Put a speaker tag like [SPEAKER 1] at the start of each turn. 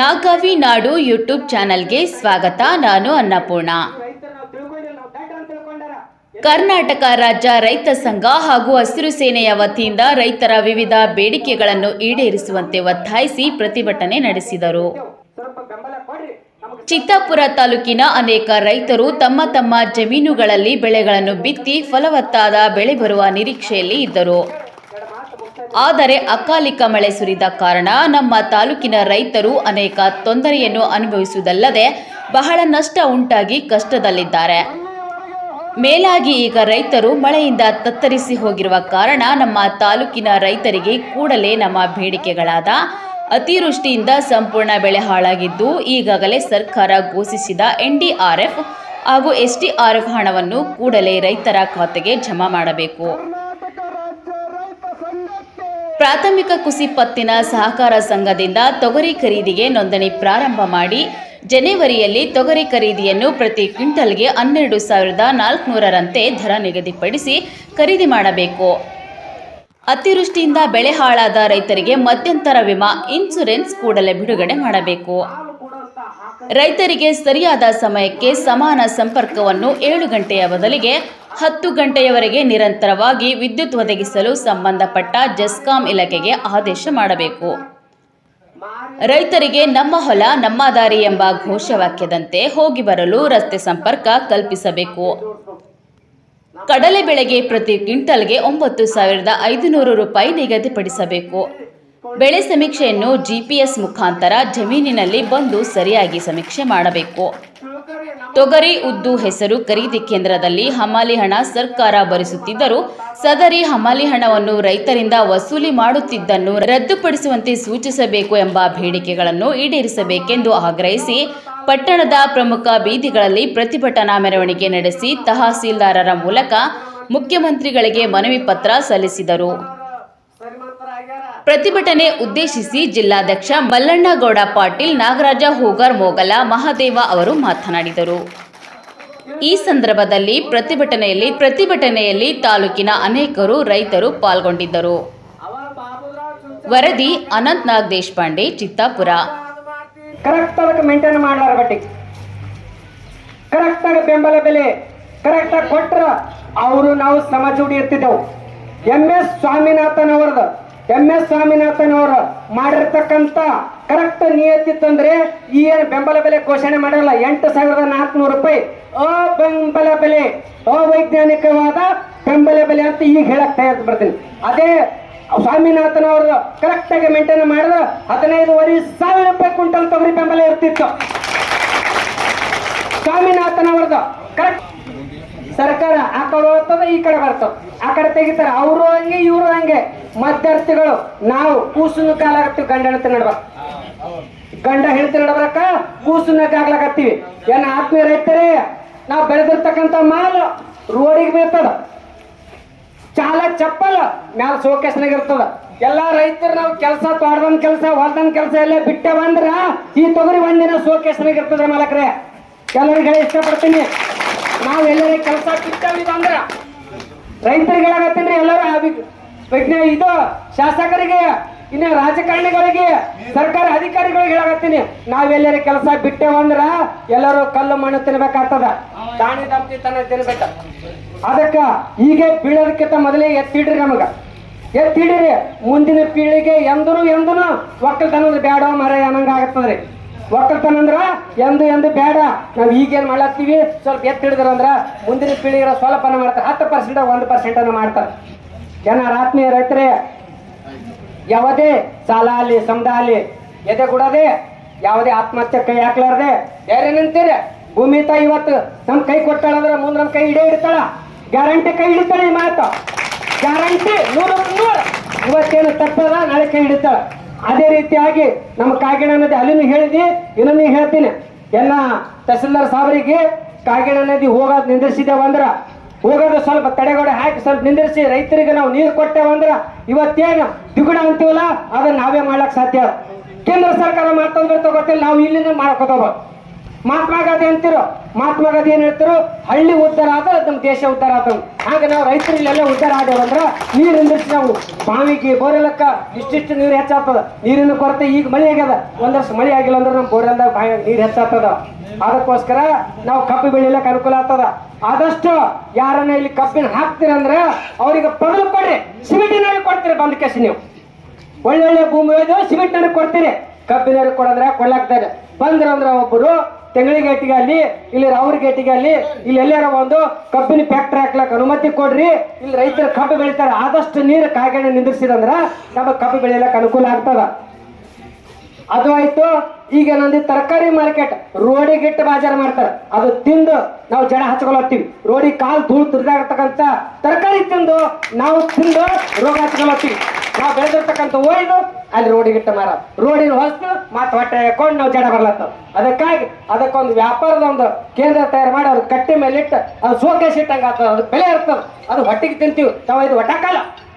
[SPEAKER 1] ನಾಗಾವಿ ನಾಡು ಯೂಟ್ಯೂಬ್ ಚಾನೆಲ್ಗೆ ಸ್ವಾಗತ ನಾನು ಅನ್ನಪೂರ್ಣ ಕರ್ನಾಟಕ ರಾಜ್ಯ ರೈತ ಸಂಘ ಹಾಗೂ ಹಸಿರು ಸೇನೆಯ ವತಿಯಿಂದ ರೈತರ ವಿವಿಧ ಬೇಡಿಕೆಗಳನ್ನು ಈಡೇರಿಸುವಂತೆ ಒತ್ತಾಯಿಸಿ ಪ್ರತಿಭಟನೆ ನಡೆಸಿದರು ಚಿತ್ತಾಪುರ ತಾಲೂಕಿನ ಅನೇಕ ರೈತರು ತಮ್ಮ ತಮ್ಮ ಜಮೀನುಗಳಲ್ಲಿ ಬೆಳೆಗಳನ್ನು ಬಿತ್ತಿ ಫಲವತ್ತಾದ ಬೆಳೆ ಬರುವ ನಿರೀಕ್ಷೆಯಲ್ಲಿ ಇದ್ದರು ಆದರೆ ಅಕಾಲಿಕ ಮಳೆ ಸುರಿದ ಕಾರಣ ನಮ್ಮ ತಾಲೂಕಿನ ರೈತರು ಅನೇಕ ತೊಂದರೆಯನ್ನು ಅನುಭವಿಸುವುದಲ್ಲದೆ ಬಹಳ ನಷ್ಟ ಉಂಟಾಗಿ ಕಷ್ಟದಲ್ಲಿದ್ದಾರೆ ಮೇಲಾಗಿ ಈಗ ರೈತರು ಮಳೆಯಿಂದ ತತ್ತರಿಸಿ ಹೋಗಿರುವ ಕಾರಣ ನಮ್ಮ ತಾಲೂಕಿನ ರೈತರಿಗೆ ಕೂಡಲೇ ನಮ್ಮ ಬೇಡಿಕೆಗಳಾದ ಅತಿವೃಷ್ಟಿಯಿಂದ ಸಂಪೂರ್ಣ ಬೆಳೆ ಹಾಳಾಗಿದ್ದು ಈಗಾಗಲೇ ಸರ್ಕಾರ ಘೋಷಿಸಿದ ಎನ್ಡಿಆರ್ಎಫ್ ಹಾಗೂ ಎಸ್ಡಿಆರ್ಎಫ್ ಹಣವನ್ನು ಕೂಡಲೇ ರೈತರ ಖಾತೆಗೆ ಜಮಾ ಮಾಡಬೇಕು ಪ್ರಾಥಮಿಕ ಕುಸಿಪತ್ತಿನ ಸಹಕಾರ ಸಂಘದಿಂದ ತೊಗರಿ ಖರೀದಿಗೆ ನೋಂದಣಿ ಪ್ರಾರಂಭ ಮಾಡಿ ಜನವರಿಯಲ್ಲಿ ತೊಗರಿ ಖರೀದಿಯನ್ನು ಪ್ರತಿ ಕ್ವಿಂಟಲ್ಗೆ ಹನ್ನೆರಡು ಸಾವಿರದ ನಾಲ್ಕುನೂರರಂತೆ ದರ ನಿಗದಿಪಡಿಸಿ ಖರೀದಿ ಮಾಡಬೇಕು ಅತಿವೃಷ್ಟಿಯಿಂದ ಬೆಳೆ ಹಾಳಾದ ರೈತರಿಗೆ ಮಧ್ಯಂತರ ವಿಮಾ ಇನ್ಸುರೆನ್ಸ್ ಕೂಡಲೇ ಬಿಡುಗಡೆ ಮಾಡಬೇಕು ರೈತರಿಗೆ ಸರಿಯಾದ ಸಮಯಕ್ಕೆ ಸಮಾನ ಸಂಪರ್ಕವನ್ನು ಏಳು ಗಂಟೆಯ ಬದಲಿಗೆ ಹತ್ತು ಗಂಟೆಯವರೆಗೆ ನಿರಂತರವಾಗಿ ವಿದ್ಯುತ್ ಒದಗಿಸಲು ಸಂಬಂಧಪಟ್ಟ ಜೆಸ್ಕಾಂ ಇಲಾಖೆಗೆ ಆದೇಶ ಮಾಡಬೇಕು ರೈತರಿಗೆ ನಮ್ಮ ಹೊಲ ನಮ್ಮ ದಾರಿ ಎಂಬ ಘೋಷವಾಕ್ಯದಂತೆ ಹೋಗಿ ಬರಲು ರಸ್ತೆ ಸಂಪರ್ಕ ಕಲ್ಪಿಸಬೇಕು ಕಡಲೆ ಬೆಳೆಗೆ ಪ್ರತಿ ಕ್ವಿಂಟಲ್ಗೆ ಒಂಬತ್ತು ಸಾವಿರದ ಐದುನೂರು ರೂಪಾಯಿ ನಿಗದಿಪಡಿಸಬೇಕು ಬೆಳೆ ಸಮೀಕ್ಷೆಯನ್ನು ಜಿಪಿಎಸ್ ಮುಖಾಂತರ ಜಮೀನಿನಲ್ಲಿ ಬಂದು ಸರಿಯಾಗಿ ಸಮೀಕ್ಷೆ ಮಾಡಬೇಕು ತೊಗರಿ ಉದ್ದು ಹೆಸರು ಖರೀದಿ ಕೇಂದ್ರದಲ್ಲಿ ಹಮಾಲಿ ಹಣ ಸರ್ಕಾರ ಭರಿಸುತ್ತಿದ್ದರೂ ಸದರಿ ಹಮಾಲಿ ಹಣವನ್ನು ರೈತರಿಂದ ವಸೂಲಿ ಮಾಡುತ್ತಿದ್ದನ್ನು ರದ್ದುಪಡಿಸುವಂತೆ ಸೂಚಿಸಬೇಕು ಎಂಬ ಬೇಡಿಕೆಗಳನ್ನು ಈಡೇರಿಸಬೇಕೆಂದು ಆಗ್ರಹಿಸಿ ಪಟ್ಟಣದ ಪ್ರಮುಖ ಬೀದಿಗಳಲ್ಲಿ ಪ್ರತಿಭಟನಾ ಮೆರವಣಿಗೆ ನಡೆಸಿ ತಹಸೀಲ್ದಾರರ ಮೂಲಕ ಮುಖ್ಯಮಂತ್ರಿಗಳಿಗೆ ಮನವಿ ಪತ್ರ ಸಲ್ಲಿಸಿದರು ಪ್ರತಿಭಟನೆ ಉದ್ದೇಶಿಸಿ ಜಿಲ್ಲಾಧ್ಯಕ್ಷ ಮಲ್ಲಣ್ಣಗೌಡ ಪಾಟೀಲ್ ನಾಗರಾಜ ಹೂಗರ್ ಮೋಗಲ ಮಹಾದೇವ ಅವರು ಮಾತನಾಡಿದರು ಈ ಸಂದರ್ಭದಲ್ಲಿ ಪ್ರತಿಭಟನೆಯಲ್ಲಿ ಪ್ರತಿಭಟನೆಯಲ್ಲಿ ತಾಲೂಕಿನ ಅನೇಕರು ರೈತರು ಪಾಲ್ಗೊಂಡಿದ್ದರು ವರದಿ ಅನಂತ್ನಾಗ್ ದೇಶಪಾಂಡೆ ಚಿತ್ತಾಪುರ
[SPEAKER 2] ಬೆಂಬಲ ಬೆಲೆ ಕರೆಕ್ಟಾಗಿ ಕೊಟ್ರ ಅವರು ನಾವು ಸಮಾಜ ಇರ್ತಿದ್ದೆವು ಎಂ ಎಸ್ ಸ್ವಾಮಿನಾಥನ್ ಅವರದ ಎಂ ಎಸ್ ಸ್ವಾಮಿನಾಥನ್ ಅವರು ಮಾಡಿರ್ತಕ್ಕಂತ ಕರೆಕ್ಟ್ ತಂದ್ರೆ ಈ ಏನು ಬೆಂಬಲ ಬೆಲೆ ಘೋಷಣೆ ಮಾಡಲ್ಲ ಎಂಟು ಸಾವಿರದ ನಾಲ್ಕುನೂರು ರೂಪಾಯಿ ಬೆಂಬಲ ಬೆಲೆ ಅವೈಜ್ಞಾನಿಕವಾದ ಬೆಂಬಲ ಬೆಲೆ ಅಂತ ಈಗ ಹೇಳಕ್ ತಯಾರು ಬರ್ತೀನಿ ಅದೇ ಸ್ವಾಮಿನಾಥನ್ ಅವರು ಕರೆಕ್ಟ್ ಆಗಿ ಮೇಂಟೈನ್ ಮಾಡಿದ್ರೆ ಹದಿನೈದುವರೆ ಸಾವಿರ ರೂಪಾಯಿ ಕ್ವಿಂಟಲ್ ತೊಗರಿ ಬೆಂಬಲ ಇರ್ತಿತ್ತು ಸ್ವಾಮಿನಾಥನ್ ಅವ್ರದ್ದು ಕರೆಕ್ಟ್ ಸರ್ಕಾರ ಆ ಕಡೆ ಹೋಗ್ತದೆ ಈ ಕಡೆ ಬರ್ತದೆ ಆ ಕಡೆ ತೆಗಿತಾರೆ ಅವರು ಹಂಗೆ ಇವರು ಹಂಗೆ ಮಧ್ಯಾರ್ಥಿಗಳು ನಾವು ಕೂಸುನ ಕಾಲಾಗತ್ತೀವಿ ಗಂಡ ಹೆಣ್ತಿ ನಡ್ಬ ಗಂಡ ಹೆಣ್ತಿ ನಡ್ಬಾರಕ ಕೂಸುನ ಕಾಗ್ಲಾಗತ್ತೀವಿ ಏನ ಆತ್ಮೀಯ ರೈತರೇ ನಾವು ಬೆಳೆದಿರ್ತಕ್ಕಂಥ ಮಾಲ್ ರೋಡಿಗೆ ಬೀಳ್ತದ ಚಾಲ ಚಪ್ಪಲ್ ಮ್ಯಾಲ ಸೋಕೇಶ್ನಾಗ ಇರ್ತದ ಎಲ್ಲಾ ರೈತರು ನಾವು ಕೆಲಸ ತೋಟದನ್ ಕೆಲಸ ಹೊಲ್ದನ್ ಕೆಲಸ ಎಲ್ಲ ಬಿಟ್ಟೆ ಬಂದ್ರ ಈ ತೊಗರಿ ಒಂದಿನ ಶೋಕೇಶ್ನಾಗ ಇರ್ತದ ಮಾಲಕ್ರೆ ಎಲ್ಲರಿಗೆ ಹೇಳಿ ಇಷ್ಟಪಡ್ತೀನಿ ನಾವು ಕೆಲಸ ಕಿತ್ತಲ್ಲಿದ ಅಂದ್ರ ರೈತರಿಗಳಾಗತ್ತೀನ್ರಿ ಎಲ್ಲರೂ ವಿಜ್ಞ ಇದು ಶಾಸಕರಿಗೆ ಇನ್ನ ರಾಜಕಾರಣಿಗಳಿಗೆ ಸರ್ಕಾರ ಅಧಿಕಾರಿಗಳಿಗೆ ಹೇಳಾಕತ್ತೀನಿ ನಾವೆಲ್ಲರ ಕೆಲಸ ಬಿಟ್ಟೇವಂದ್ರ ಎಲ್ಲರೂ ಕಲ್ಲು ಮಣ್ಣು ತಿನ್ಬೇಕಾಗ್ತದ ದಾಣಿ ದಂಪತಿ ತನ ತಿನ್ಬೇಕ ಅದಕ್ಕ ಹೀಗೆ ಬೀಳೋದಕ್ಕಿಂತ ಮೊದಲೇ ಎತ್ತಿಡ್ರಿ ನಮಗ ಎತ್ತಿಡ್ರಿ ಮುಂದಿನ ಪೀಳಿಗೆ ಎಂದೂ ಎಂದೂ ಒಕ್ಕಲ್ತನದ ಬ್ಯಾಡೋ ಮರ ಅನ್ನಂಗ ಆಗತ್ತದ್ರಿ ಅಂದ್ರ ಎಂದು ಎಂದು ಬೇಡ ನಾವು ಈಗೇನು ಮಾಡ್ಲತ್ತೀವಿ ಸ್ವಲ್ಪ ಹಿಡಿದ್ರಂದ್ರ ಮುಂದಿನ ಪೀಳಿಗೆರ ಸ್ವಲ್ಪ ಮಾಡ್ತಾರೆ ಹತ್ತು ಪರ್ಸೆಂಟ್ ಒಂದು ಅನ್ನ ಮಾಡ್ತಾರೆ ಜನ ಆತ್ಮೀಯ ರೈತರೇ ಯಾವುದೇ ಸಾಲ ಅಲ್ಲಿ ಸಮದ ಅಲ್ಲಿ ಎದೆ ಕೊಡದೆ ಯಾವುದೇ ಆತ್ಮಹತ್ಯೆ ಕೈ ಹಾಕ್ಲಾರ್ದೆ ಬೇರೆ ನಿಂತೀರಿ ಭೂಮಿ ತಾಯಿ ಇವತ್ತು ನಮ್ ಕೈ ಕೊಟ್ಟಾಳಂದ್ರೆ ಮುಂದೆ ನಮ್ ಕೈ ಇಡೇ ಇಡ್ತಾಳ ಗ್ಯಾರಂಟಿ ಕೈ ಹಿಡಿತಾಳೆ ಮಾತು ಗ್ಯಾರಂಟಿ ನೂರ ಇವತ್ತೇನು ತಪ್ಪದ ನಾಳೆ ಕೈ ಹಿಡಿತಾಳೆ ಅದೇ ರೀತಿಯಾಗಿ ನಮ್ಮ ಕಾಗಿಣ ನದಿ ಅಲ್ಲಿನೂ ಹೇಳಿದಿ ಇನ್ನೂ ಹೇಳ್ತೀನಿ ಎಲ್ಲ ತಹಸೀಲ್ದಾರ್ ಸಾಹರಿಗೆ ಕಾಗಿಣ ನದಿ ಹೋಗೋದು ನಿಂದಿಸಿದೇವಂದ್ರ ಹೋಗೋದು ಸ್ವಲ್ಪ ತಡೆಗೋಡೆ ಹಾಕಿ ಸ್ವಲ್ಪ ನಿಂದಿರಿಸಿ ರೈತರಿಗೆ ನಾವು ನೀರು ಕೊಟ್ಟೇವಂದ್ರ ಇವತ್ತೇನು ದುಗುಣ ಅಂತೀವಲ್ಲ ಅದನ್ನ ನಾವೇ ಮಾಡ್ಲಕ್ ಸಾಧ್ಯ ಕೇಂದ್ರ ಸರ್ಕಾರ ಮಾಡ್ತಂದ್ರೆ ಗೊತ್ತಿಲ್ಲ ನಾವು ಇಲ್ಲಿಂದ ಮಾಡ್ಕೋತಾವ ಮಾತ್ಮ ಗಾಂಧಿ ಅಂತಿರೋ ಮಹಾತ್ಮ ಗಾಂಧಿ ಏನ್ ಹೇಳ್ತಾರೋ ಹಳ್ಳಿ ಉದ್ದಾರ ಆದ್ರೆ ನಮ್ಮ ದೇಶ ಉದ್ದಾರ ಆದ್ರು ಹಾಗೆ ನಾವು ಇಲ್ಲೆಲ್ಲ ಉದ್ದಾರ ಆದವಂದ್ರ ನೀರು ಇಂದಷ್ಟು ನಾವು ಬಾವಿಗೆ ಬೋರೆಲಕ್ಕ ಇಷ್ಟಿಷ್ಟು ನೀರು ಹೆಚ್ಚಾಗ್ತದ ನೀರಿನ ಕೊರತೆ ಈಗ ಮಳೆ ಆಗ್ಯದ ಒಂದ್ ವರ್ಷ ಮಳೆ ಆಗಿಲ್ಲ ಅಂದ್ರೆ ನಮ್ಮ ಬೋರೆಲ್ದಾಗ ಬಾವಿ ನೀರು ಹೆಚ್ಚಾಗ್ತದ ಅದಕ್ಕೋಸ್ಕರ ನಾವು ಕಬ್ಬು ಬೆಳಿಲಕ್ಕ ಅನುಕೂಲ ಆಗ್ತದ ಆದಷ್ಟು ಯಾರನ್ನ ಇಲ್ಲಿ ಕಬ್ಬಿನ ಅಂದ್ರೆ ಅವ್ರಿಗೆ ಬದಲು ಕೊಡ್ರಿ ಸಿಮೆಂಟಿನಲ್ಲಿ ಕೊಡ್ತೀರಿ ಬಂದ ಕೆಸಿ ನೀವು ಒಳ್ಳೊಳ್ಳೆ ಭೂಮಿ ಸಿಮೆಂಟ್ ನನಗೆ ಕೊಡ್ತೀರಿ ಕಬ್ಬಿನ ಕೊಡಂದ್ರೆ ಕೊಡ್ಲಾಕ್ತಾರೆ ಬಂದ್ರ ಅಂದ್ರೆ ಒಬ್ಬರು ಗೇಟಿಗೆ ಅಲ್ಲಿ ಇಲ್ಲಿ ಗೇಟಿಗೆ ಅಲ್ಲಿ ಇಲ್ಲಿ ಎಲ್ಲಾರ ಒಂದು ಕಬ್ಬಿನ ಫ್ಯಾಕ್ಟ್ರಿ ಹಾಕ್ಲಕ್ ಅನುಮತಿ ಕೊಡ್ರಿ ಇಲ್ಲಿ ರೈತರು ಕಬ್ಬು ಬೆಳಿತಾರೆ ಆದಷ್ಟು ನೀರು ಕಾಯಿಗಣೆ ನಿಂದ್ರಿಸಿದಂದ್ರ ನಮಗೆ ಕಬ್ಬು ಬೆಳೆಯಲಕ್ಕೆ ಅನುಕೂಲ ಆಗ್ತದ ಅದು ಆಯ್ತು ಈಗ ನಂದಿ ತರಕಾರಿ ಮಾರ್ಕೆಟ್ ರೋಡಿಗೆ ಇಟ್ಟು ಬಾಜಾರ ಮಾಡ್ತಾರೆ ಅದು ತಿಂದು ನಾವು ಜಡ ಹಚ್ಕೊಳತ್ತೀವಿ ರೋಡಿ ಕಾಲು ಧೂಳು ತುರಿದಾಗತಕ್ಕಂಥ ತರಕಾರಿ ತಿಂದು ನಾವು ತಿಂದು ರೋಗ ಹಚ್ಕೊಳತ್ತೀವಿ ನಾವು ಬೆಳೆದಿರ್ತಕ್ಕಂಥ ಊರಿನ ಅಲ್ಲಿ ರೋಡಿಗಿಟ್ಟ ಮಾರ ರೋಡಿನ ಹೊಸ್ತು ಮತ್ತೆ ಹೊಟ್ಟೆ ಹಾಕೊಂಡು ನಾವು ಜಡ ಬರ್ಲತ್ತ ಅದಕ್ಕಾಗಿ ಅದಕ್ಕೊಂದು ವ್ಯಾಪಾರದ ಒಂದು ಕೇಂದ್ರ ತಯಾರು ಮಾಡಿ ಅವ್ರ ಕಟ್ಟಿ ಮೇಲೆ ಇಟ್ಟು ಅದು ಸೋಕೇಶ್ ಇಟ್ಟಂಗೆ ಅದು ಬೆಲೆ ಇರ್ತದೆ ಅದು ಹೊಟ್ಟೆಗೆ ತಿಂತೀವಿ ನಾವು ಇದು ಹೊಟ್ಟೆ